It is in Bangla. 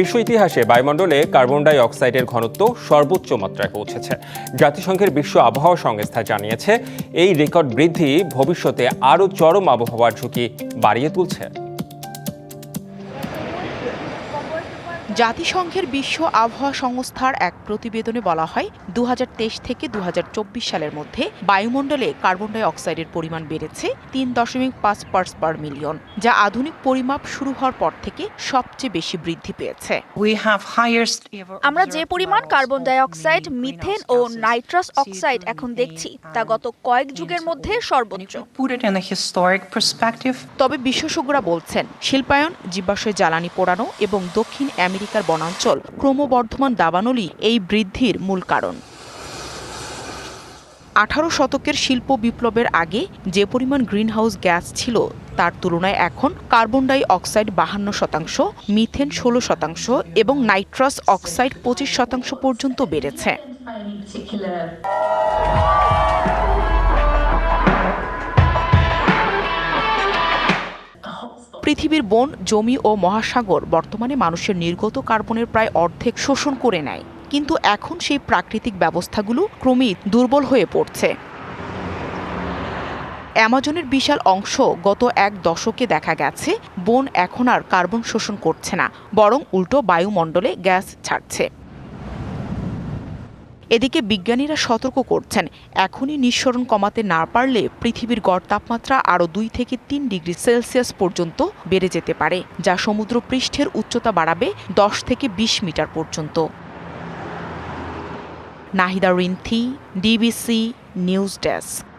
বিশ্ব ইতিহাসে বায়ুমণ্ডলে কার্বন ডাই অক্সাইডের ঘনত্ব সর্বোচ্চ মাত্রায় পৌঁছেছে। জাতিসংঘের বিশ্ব আবহাওয়া সংস্থা জানিয়েছে, এই রেকর্ড বৃদ্ধি ভবিষ্যতে আরও চরম আবহাওয়ার ঝুঁকি বাড়িয়ে তুলছে। জাতিসংঘের বিশ্ব আবহাওয়া সংস্থার এক প্রতিবেদনে বলা হয় দু হাজার তেইশ থেকে দু হাজার চব্বিশ সালের মধ্যে বায়ুমণ্ডলে কার্বন ডাই অক্সাইডের পরিমাণ বেড়েছে তিন দশমিক পাঁচ পার্স পার মিলিয়ন যা আধুনিক পরিমাপ শুরু হওয়ার পর থেকে সবচেয়ে বেশি বৃদ্ধি পেয়েছে। আমরা যে পরিমাণ কার্বন ডাই অক্সাইড মিথেন ও নাইট্রাস অক্সাইড এখন দেখছি তা গত কয়েক যুগের মধ্যে সর্বোচ্চ। তবে বিশেষজ্ঞরা বলছেন শিল্পায়ন জীবাশ্মে জ্বালানি পোড়ানো এবং দক্ষিণ আমেরিকার বনাঞ্চল ক্রমবর্ধমান দাবানলই এই বৃদ্ধির মূল কারণ। আঠারো শতকের শিল্প বিপ্লবের আগে যে পরিমাণ গ্রিনহাউস গ্যাস ছিল, তার তুলনায় এখন কার্বন ডাই অক্সাইড বাহান্ন শতাংশ, মিথেন ষোলো শতাংশ এবং নাইট্রাস অক্সাইড পঁচিশ শতাংশ পর্যন্ত বেড়েছে। পৃথিবীর বন, জমি ও মহাসাগর বর্তমানে মানুষের নির্গত কার্বনের প্রায় অর্ধেক শোষণ করে নেয়। কিন্তু এখন সেই প্রাকৃতিক ব্যবস্থাগুলো ক্রমেই দুর্বল হয়ে পড়ছে। অ্যামাজনের বিশাল অংশ গত এক দশকে দেখা গেছে, বন এখন আর কার্বন শোষণ করছে না, বরং উল্টো বায়ুমণ্ডলে গ্যাস ছাড়ছে। এদিকে বিজ্ঞানীরা সতর্ক করছেন, এখনই নিঃসরণ কমাতে না পারলে পৃথিবীর গড় তাপমাত্রা আরও দুই থেকে তিন ডিগ্রি সেলসিয়াস পর্যন্ত বেড়ে যেতে পারে, যা সমুদ্র পৃষ্ঠের উচ্চতা বাড়াবে দশ থেকে বিশ মিটার পর্যন্ত। Nahida Rinthi, DBC news desk.